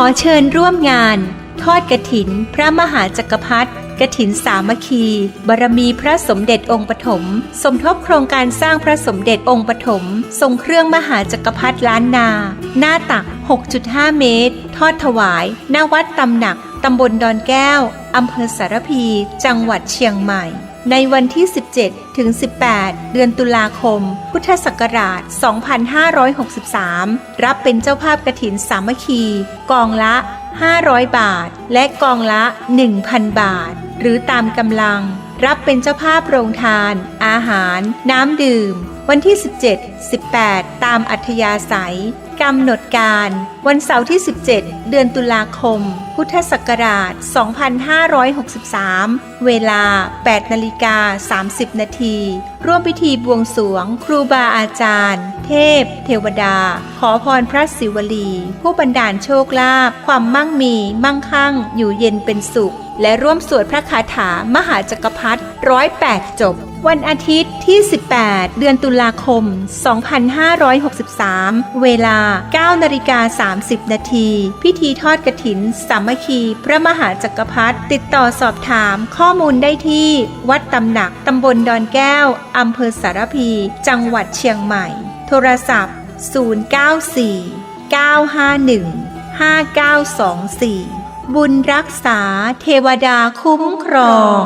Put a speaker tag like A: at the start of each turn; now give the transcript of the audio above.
A: อเชิญร่วมงาน ทอดกระถิน พระมหาจักรพรรดิกระถินสามัคคีบารมีพระสมเด็จองค์ปฐมสมทบโครงการสร้างพระสมเด็จองค์ปฐมทรงเครื่องมหาจักรพรรดิล้านนา หน้าตัก 6.5 เมตร ทอดถวายณวัดตำหนัก ตำบลดอนแก้ว อำเภอสารพี จังหวัดเชียงใหม่ ในวันที่ 17 ถึง 18 เดือนตุลาคม พุทธศักราช 2563 รับเป็นเจ้าภาพกระถินสามัคคี กองละ 500 บาท และกองละ 1,000 บาท หรือตามกำลัง รับเป็นเจ้าภาพโรงทาน อาหาร น้ำดื่ม วันที่ 17 18 ตามอัธยาศัยกำหนดการ วันเสาร์ที่ 17 เดือนตุลาคม พุทธศักราช 2563 เวลา 8นาฬิกา30 นาที ร่วมพิธีบวงสวง ครูบาอาจารย์ เทพ เทวดา ขอพรพระศิวลี ผู้บันดาลโชคลาภความมั่งมี มั่งคั่ง อยู่เย็นเป็นสุข และร่วมสวดพระคาถามหาจักรพรรดิร้อยแปดจบ วันอาทิตย์ที่ 18 เดือนตุลาคม 2563 เวลา 9นาฬิกา30 นาที พิธีทอดกระถิน สามัคคี พระมหาจักรพรรดิติดต่อสอบถามข้อมูลได้ที่ วัดตำหนักตำบลดอนแก้วอำเภอสารพี จังหวัดเชียงใหม่ โทรศัพท์ 094 951 5924 บุญรักษาเทวดาคุ้มครอง